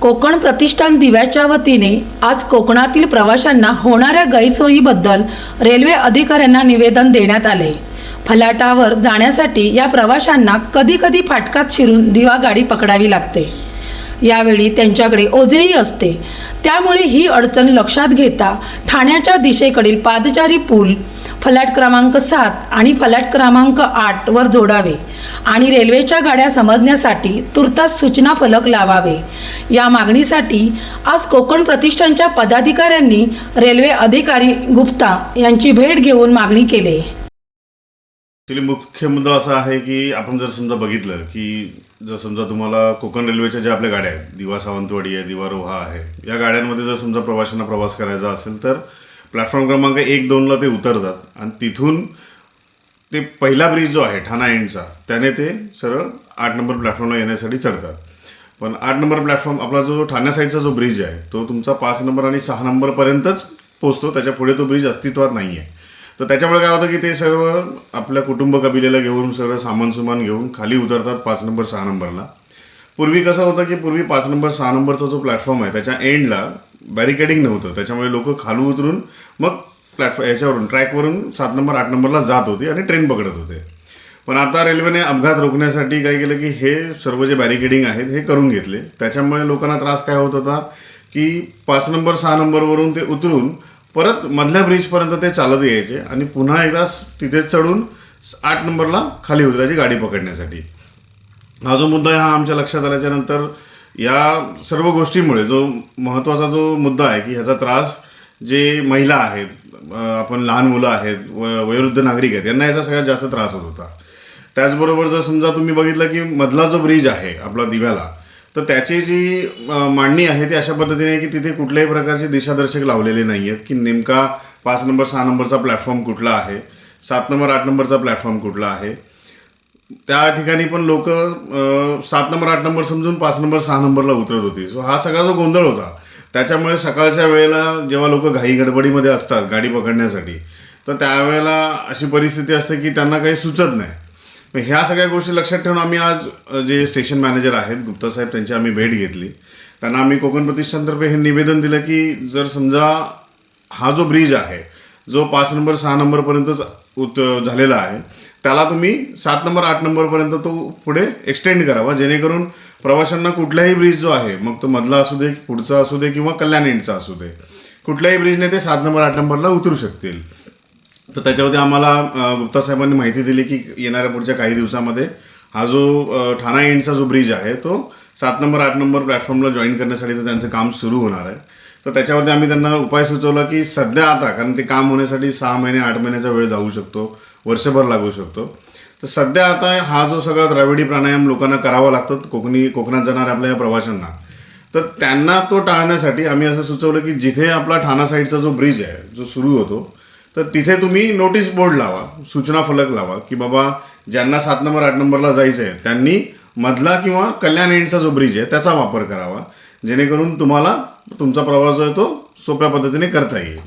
कोकण प्रतिष्ठान दिव्याच्या वतीने आज कोकणातील प्रवाशांना होणाऱ्या गैरसोयीबद्दल रेल्वे अधिकाऱ्यांना निवेदन देण्यात आले. फलाटावर जाण्यासाठी या प्रवाशांना कधी कधी फाटकात शिरून दिवा गाडी पकडावी लागते. यावेळी त्यांच्याकडे ओझेही असते. त्यामुळे ही अडचण लक्षात घेता ठाण्याच्या दिशेकडील पादचारी पूल फलाट क्रमांक सात आणि फलाट क्रमांक आठ वर जोडावे. आणि रेल्वेच्या गाड्या समजण्यासाठी तुर्तास सूचना फलक लावावे. या मागणीसाठी आज कोकण प्रतिष्ठानच्या पदाधिकाऱ्यांनी रेल्वे अधिकारी गुप्ता यांची भेट घेऊन मागणी केली. मुख्य मुद्दा असा आहे की आपण जर समजा बघितलं की जर समजा तुम्हाला कोकण रेल्वेच्या ज्या आपल्या गाड्या आहेत दिवा सावंतवाडी आहे दिवा रोहा आहे या गाड्यांमध्ये जर समजा प्रवाशांना प्रवास करायचा असेल तर प्लॅटफॉर्म क्रमांक एक दोनला ते उतरतात. आणि तिथून ते पहिला ब्रिज जो आहे ठाणा एंडचा त्याने ते सरळ आठ नंबर प्लॅटफॉर्मला येण्यासाठी चढतात. पण आठ नंबर प्लॅटफॉर्म आपला जो ठाण्या साईडचा जो ब्रिज आहे तो तुमचा पाच नंबर आणि सहा नंबरपर्यंतच पोचतो त्याच्या पुढे तो ब्रिज अस्तित्वात नाही आहे तर त्याच्यामुळे काय होतं की ते सर्व आपल्या कुटुंब कबिलेला घेऊन सगळं सामान सुमान घेऊन खाली उतरतात पाच नंबर सहा नंबरला. पूर्वी कसं होतं की पूर्वी पाच नंबर सहा नंबरचा जो प्लॅटफॉर्म आहे त्याच्या एंडला बॅरिकेडिंग नव्हतं. त्याच्यामुळे लोक खालू उतरून मग प्लॅटफॉर्म याच्यावरून ट्रॅकवरून सात नंबर आठ नंबरला जात होती आणि ट्रेन पकडत होते. पण आता रेल्वेने अपघात रोखण्यासाठी काय केलं की हे सर्व जे बॅरिकेडिंग आहेत हे करून घेतले. त्याच्यामुळे लोकांना त्रास काय होत होता की पाच नंबर सहा नंबरवरून ते उतरून परत मधल्या ब्रिजपर्यंत ते चालत यायचे आणि पुन्हा एकदा तिथेच चढून आठ नंबरला खाली उतरायची गाडी पकडण्यासाठी. हा जो मुद्दा हा आमच्या लक्षात आल्याच्यानंतर या सर्व गोष्टीमुळे जो महत्त्वाचा जो मुद्दा आहे की ह्याचा त्रास जे महिला आहेत आपण लहान मुलं आहेत व वयोवृद्ध नागरिक आहेत यांना याचा सगळ्यात जास्त त्रास होत होता. त्याचबरोबर जर समजा तुम्ही बघितलं की मधला जो ब्रिज आहे आपला दिव्याला तर त्याची जी मांडणी आहे ती अशा पद्धतीने आहे की तिथे कुठल्याही प्रकारचे दिशादर्शक लावलेले नाही आहेत की नेमका पाच नंबर सहा नंबरचा प्लॅटफॉर्म कुठला आहे सात नंबर आठ नंबरचा प्लॅटफॉर्म कुठला आहे. त्या ठिकाणी पण लोक सात नंबर आठ नंबर समजून पाच नंबर सहा नंबरला उतरत होती. सो हा सगळा जो गोंधळ होता त्याच्यामुळे सकाळच्या वेळेला जेव्हा लोक घाई गडबडीमध्ये असतात गाडी पकडण्यासाठी तर त्यावेळेला अशी परिस्थिती असते की त्यांना काही सुचत नाही. मग ह्या सगळ्या गोष्टी लक्षात ठेवून आम्ही आज जे स्टेशन मॅनेजर आहेत गुप्ता साहेब त्यांची आम्ही भेट घेतली. त्यांना आम्ही कोकण प्रतिष्ठानतर्फे हे निवेदन दिलं की जर समजा हा जो ब्रिज आहे जो पाच नंबर सहा नंबरपर्यंतच उत झालेला आहे त्याला तुम्ही सात नंबर आठ नंबरपर्यंत तो पुढे एक्सटेंड करावा जेणेकरून प्रवाशांना कुठलाही ब्रिज जो आहे मग तो मधला असू दे पुढचा असू दे किंवा कल्याण एंडचा असू दे कुठल्याही ब्रिजने ते सात नंबर आठ नंबरला उतरू शकतील. तर त्याच्यावरती आम्हाला गुप्ता साहेबांनी माहिती दिली की येणाऱ्या पुढच्या काही दिवसामध्ये हा जो ठाणा एंडचा जो ब्रिज आहे तो सात नंबर आठ नंबर प्लॅटफॉर्मला जॉईन करण्यासाठी तर त्यांचं काम सुरू होणार आहे. तर त्याच्यावरती आम्ही त्यांना उपाय सुचवला की सध्या आता कारण ते काम होण्यासाठी सहा महिने आठ महिन्याचा वेळ जाऊ शकतो. वर्षभर लागू शकतो. तर सध्या आता हा जो सगळा द्राविडी प्राणायाम लोकांना करावा लागतो कोकणी कोकणात जाणाऱ्या आपल्या या प्रवाशांना तर त्यांना तो टाळण्यासाठी आम्ही असं सुचवलं की जिथे आपला ठाणा साईडचा जो ब्रिज आहे जो सुरू होतो तर तिथे तुम्ही नोटीस बोर्ड लावा सूचना फलक लावा की बाबा ज्यांना सात नंबर आठ नंबरला जायचं आहे त्यांनी मधला किंवा कल्याण एंडचा जो ब्रिज आहे त्याचा वापर करावा जेणेकरून तुम्हाला तुमचा प्रवास जो आहे तो सोप्या पद्धतीने करता येईल.